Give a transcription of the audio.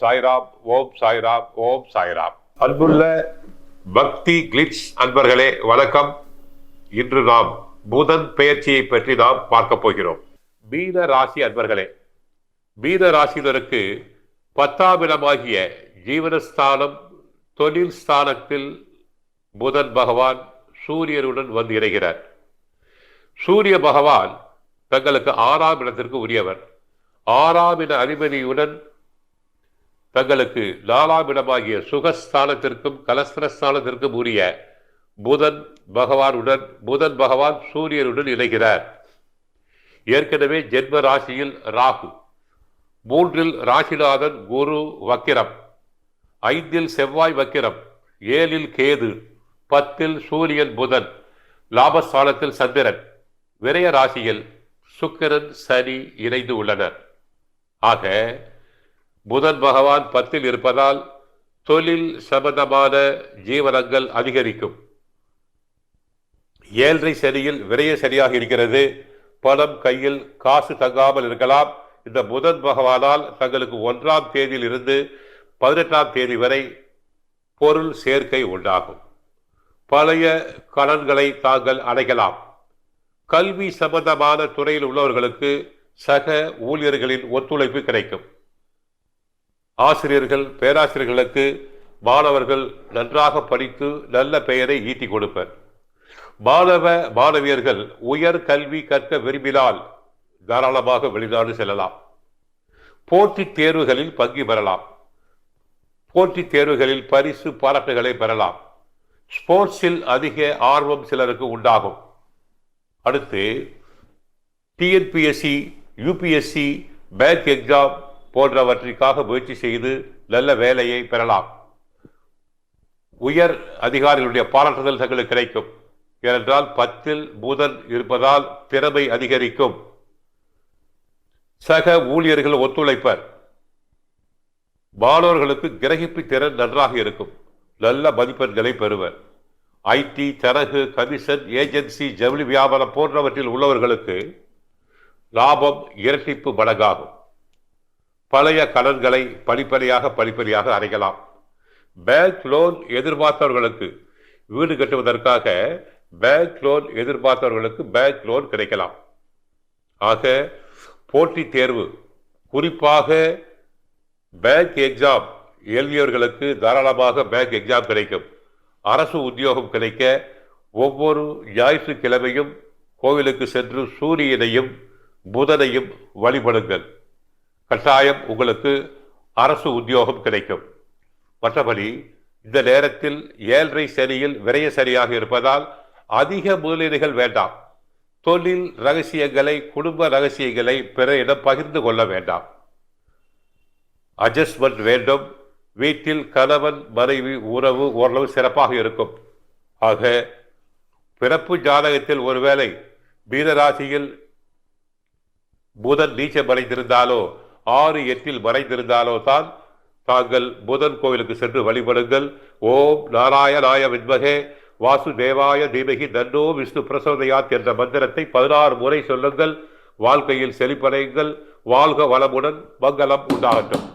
சாய்ராப் ஓம் சாய்ராப் ஓம் சாய்ராப் அன்புள்ள பக்தி கிளிட்ஸ் அன்பர்களே வணக்கம். இன்று நாம் புதன் பெயர்ச்சியை பற்றி நாம் பார்க்க போகிறோம். மீன ராசி அன்பர்களே மீன ராசியினருக்கு பத்தாம் இடமாகிய ஜீவனஸ்தானம் தொழில் ஸ்தானத்தில் புதன் பகவான் சூரியனுடன் வந்து இணைகிறார். சூரிய பகவான் தங்களுக்கு ஆறாம் இடத்திற்கு உரியவர். ஆறாம் இன அதிபதியுடன் தங்களுக்கு நாலாம் சுகஸ்தானத்திற்கும் கலஸ்திரஸ்தானத்திற்கும் உரிய புதன் பகவானுடன் புதன் பகவான் சூரியனுடன் இணைகிறார். ஏற்கனவே ஜென்ம ராசியில் ராகு மூன்றில் ராசிநாதன் குரு வக்கிரம் ஐந்தில் செவ்வாய் வக்கிரம் ஏழில் கேது பத்தில் சூரியன் புதன் லாபஸ்தானத்தில் சந்திரன். விரய ராசியில் சுக்கிரன் சனி இணைந்து உள்ளனர். ஆக புதன் பகவான் பத்தில் இருப்பதால் தொழில் சம்பந்தமான ஜீவனங்கள் அதிகரிக்கும். ஏழரை சனியில் விரைய சரியாக இருக்கிறது. பணம் கையில் காசு தங்காமல் இருக்கலாம். இந்த புதன் பகவானால் தங்களுக்கு ஒன்றாம் தேதியில் இருந்து பதினெட்டாம் தேதி வரை பொருள் சேர்க்கை உண்டாகும். பழைய கடன்களை தாங்கள் அடைக்கலாம். கல்வி சம்பந்தமான துறையில் உள்ளவர்களுக்கு சக ஊழியர்களின் ஒத்துழைப்பு கிடைக்கும். ஆசிரியர்கள் பேராசிரியர்களுக்கு மாணவர்கள் நன்றாக படித்து நல்ல பெயரை ஈட்டி கொடுப்பர். மாணவ மாணவியர்கள் உயர் கல்வி கற்க விரும்பினால் தாராளமாக வெளிநாடு செல்லலாம். போட்டித் தேர்வுகளில் பங்கு பெறலாம். போட்டித் தேர்வுகளில் பரிசு பாராட்டுகளை பெறலாம். ஸ்போர்ட்ஸில் அதிக ஆர்வம் சிலருக்கு உண்டாகும். அடுத்து டிஎன்பிஎஸ்சி யூபிஎஸ்சி பேங்க் எக்ஸாம் போன்றவற்றிற்காக முயற்சி செய்து நல்ல வேலையை பெறலாம். உயர் அதிகாரிகளுடைய பாராட்டுதல் தங்களுக்கு கிடைக்கும். ஏனென்றால் பத்தில் புதன் இருப்பதால் திறமை அதிகரிக்கும். சக ஊழியர்கள் ஒத்துழைப்பர். மாணவர்களுக்கு கிரகிப்பு திறன் நன்றாக இருக்கும். நல்ல மதிப்பெண்களை பெறுவர். ஐடி தரகு கமிஷன் ஏஜென்சி ஜவுளி வியாபாரம் போன்றவற்றில் உள்ளவர்களுக்கு லாபம் இரட்டிப்பு மடங்காகும். பழைய கடன்களை படிப்படியாக படிப்படியாக அடைக்கலாம். பேங்க் லோன் எதிர்பார்த்தவர்களுக்கு வீடு கட்டுவதற்காக பேங்க் லோன் எதிர்பார்த்தவர்களுக்கு பேங்க் லோன் கிடைக்கலாம். ஆக போட்டித் தேர்வு குறிப்பாக பேங்க் எக்ஸாம் எழுதியவர்களுக்கு தாராளமாக பேங்க் எக்ஸாம் கிடைக்கும். அரசு உத்தியோகம் கிடைக்க ஒவ்வொரு ஞாயிற்றுக்கிழமையும் கோவிலுக்கு சென்று சூரியனையும் புதனையும் வழிபடுங்கள். கட்டாயம் உங்களுக்கு அரசு உத்தியோகம் கிடைக்கும். மற்றபடி இந்த நேரத்தில் ஏழரை சனியில் விரைய சரியாக இருப்பதால் அதிக முதலீடுகள் வேண்டாம். தொழில் ரகசியங்களை குடும்ப ரகசியங்களை பிறரிடம் பகிர்ந்து கொள்ள வேண்டாம். அட்ஜஸ்ட்மெண்ட் வேண்டும். வீட்டில் கணவன் மனைவி உறவு ஓரளவு சிறப்பாக இருக்கும். ஆக பிறப்பு ஜாதகத்தில் ஒருவேளை மீனராசியில் புதன் நீச்சம் அடைந்திருந்தாலோ ஆறு எட்டில் மறைந்திருந்தாலோ தான் தாங்கள் புதன் கோவிலுக்கு சென்று வழிபடுங்கள். ஓம் நாராயணாய வித்மகே. வாசுதேவாய தீமகி தன்னோ விஷ்ணு பிரசோதயாத் என்ற மந்திரத்தை பதினாறு முறை சொல்லுங்கள். வாழ்க்கையில் செழிப்படையுங்கள். வாழ்க வளமுடன் மங்களம் உண்டாகட்டும்.